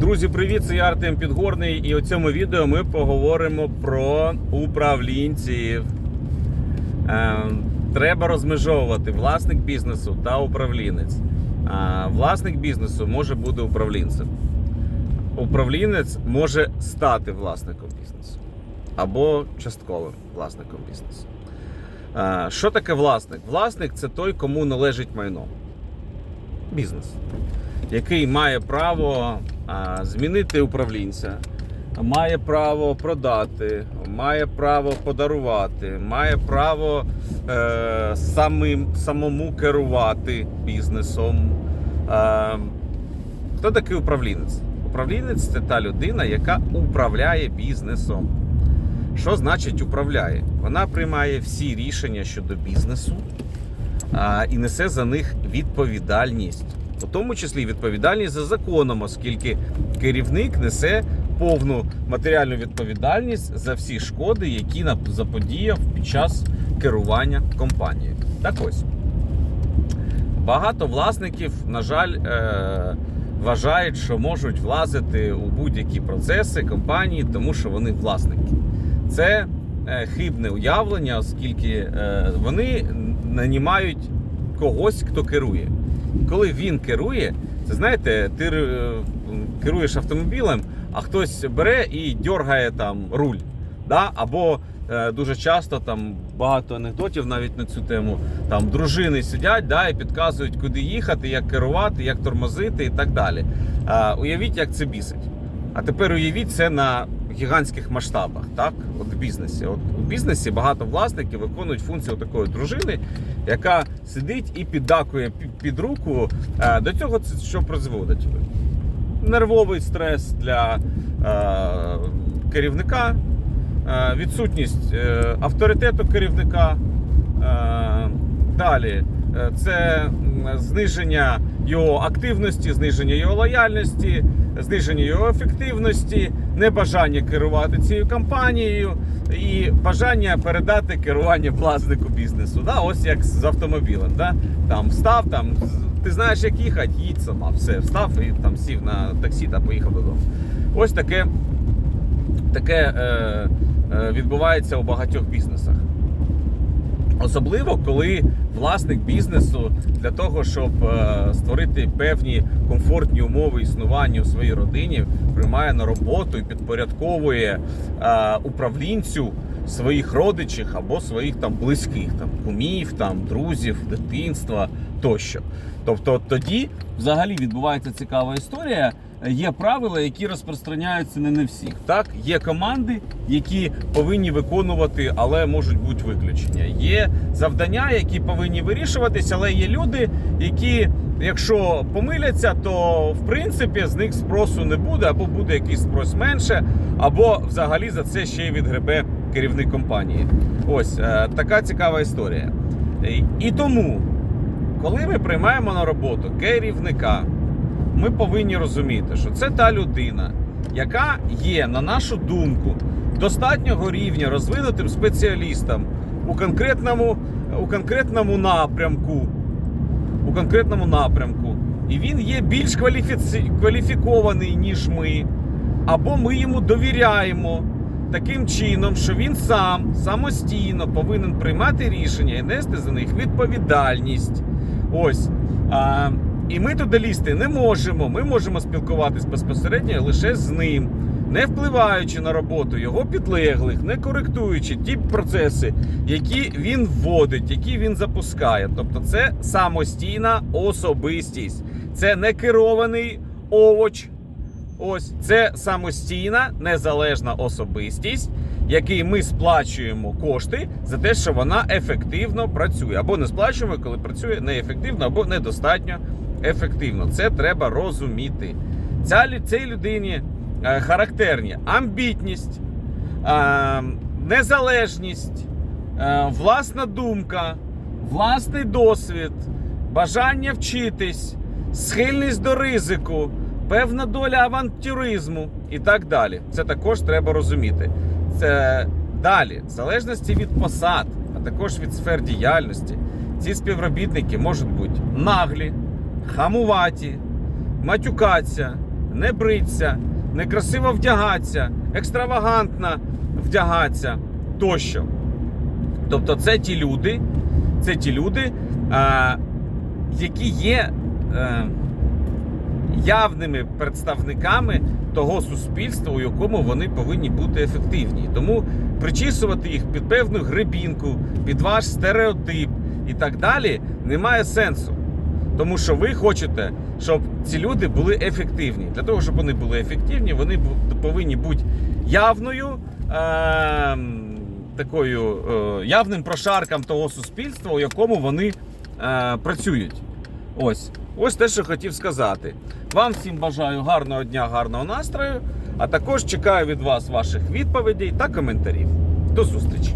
Друзі, привіт! Це я Артем Підгорний, і у цьому відео ми поговоримо про управлінців. Е, треба розмежовувати власник бізнесу та управлінець. Власник бізнесу може бути управлінцем. Управлінець може стати власником бізнесу або частковим власником бізнесу. Що таке власник? Власник це той, кому належить майно. Бізнес який має право змінити управлінця, має право продати, має право подарувати, має право е, самим, самому керувати бізнесом. Е, хто такий управлінець? Управлінець це та людина, яка управляє бізнесом. Що значить управляє? Вона приймає всі рішення щодо бізнесу а, і несе за них відповідальність у тому числі відповідальність за законом, оскільки керівник несе повну матеріальну відповідальність за всі шкоди, які заподіяв під час керування компанією. Так ось багато власників, на жаль, е- вважають, що можуть влазити у будь-які процеси компанії, тому що вони власники. Це е- хибне уявлення, оскільки е- вони нанімають когось, хто керує коли він керує, це знаєте, ти е, керуєш автомобілем, а хтось бере і дергає там руль. Да? Або е, дуже часто там багато анекдотів навіть на цю тему. Там дружини сидять да, і підказують, куди їхати, як керувати, як тормозити і так далі. Е, уявіть, як це бісить. А тепер уявіть це на гігантських масштабах, так? От в бізнесі. От у бізнесі багато власників виконують функцію такої дружини, яка сидить і піддакує під руку. Е, до цього що призводить? Нервовий стрес для е, керівника, е, відсутність е, авторитету керівника. Е, далі е, це зниження його активності, зниження його лояльності, зниження його ефективності, небажання керувати цією компанією і бажання передати керування власнику бізнесу. Да? Ось як з автомобілем. Да? Там встав, там, ти знаєш, як їхати, їдь сама. Все, встав і там сів на таксі та поїхав додому. Ось таке таке е, е, відбувається у багатьох бізнесах. Особливо, коли власник бізнесу для того, щоб е, створити певні комфортні умови існування у своїй родині, приймає на роботу і підпорядковує е, управлінцю своїх родичів або своїх там близьких, там кумів, там друзів, дитинства тощо. Тобто тоді взагалі відбувається цікава історія є правила, які розпространяються не на всіх. Так, є команди, які повинні виконувати, але можуть бути виключення. Є завдання, які повинні вирішуватися, але є люди, які, якщо помиляться, то в принципі з них спросу не буде, або буде якийсь спрос менше, або взагалі за це ще й відгребе керівник компанії. Ось е, така цікава історія. І тому, коли ми приймаємо на роботу керівника ми повинні розуміти, що це та людина, яка є, на нашу думку, достатнього рівня розвинутим спеціалістом у конкретному, у конкретному напрямку. У конкретному напрямку. І він є більш кваліфіці... кваліфікований, ніж ми. Або ми йому довіряємо таким чином, що він сам самостійно повинен приймати рішення і нести за них відповідальність. Ось. І ми туди лізти не можемо. Ми можемо спілкуватись безпосередньо лише з ним, не впливаючи на роботу його підлеглих, не коректуючи ті процеси, які він вводить, які він запускає. Тобто, це самостійна особистість, це не керований овоч. Ось це самостійна незалежна особистість, який ми сплачуємо кошти за те, що вона ефективно працює, або не сплачуємо, коли працює неефективно або недостатньо ефективно. Це треба розуміти. Ця, Цій людині е, характерні амбітність, е, незалежність, е, власна думка, власний досвід, бажання вчитись, схильність до ризику, певна доля авантюризму і так далі. Це також треба розуміти. Це далі, в залежності від посад, а також від сфер діяльності. Ці співробітники можуть бути наглі хамуваті, матюкаться, не бриться, некрасиво вдягатися, екстравагантно вдягатися тощо. Тобто, це ті люди, це ті люди, а, які є е, явними представниками того суспільства, у якому вони повинні бути ефективні. Тому причісувати їх під певну гребінку, під ваш стереотип і так далі немає сенсу. Тому що ви хочете, щоб ці люди були ефективні. Для того, щоб вони були ефективні, вони повинні бути явною. Е- Такою е, явним прошарком того суспільства, у якому вони е, працюють. Ось, ось те, що хотів сказати. Вам всім бажаю гарного дня, гарного настрою, а також чекаю від вас ваших відповідей та коментарів. До зустрічі!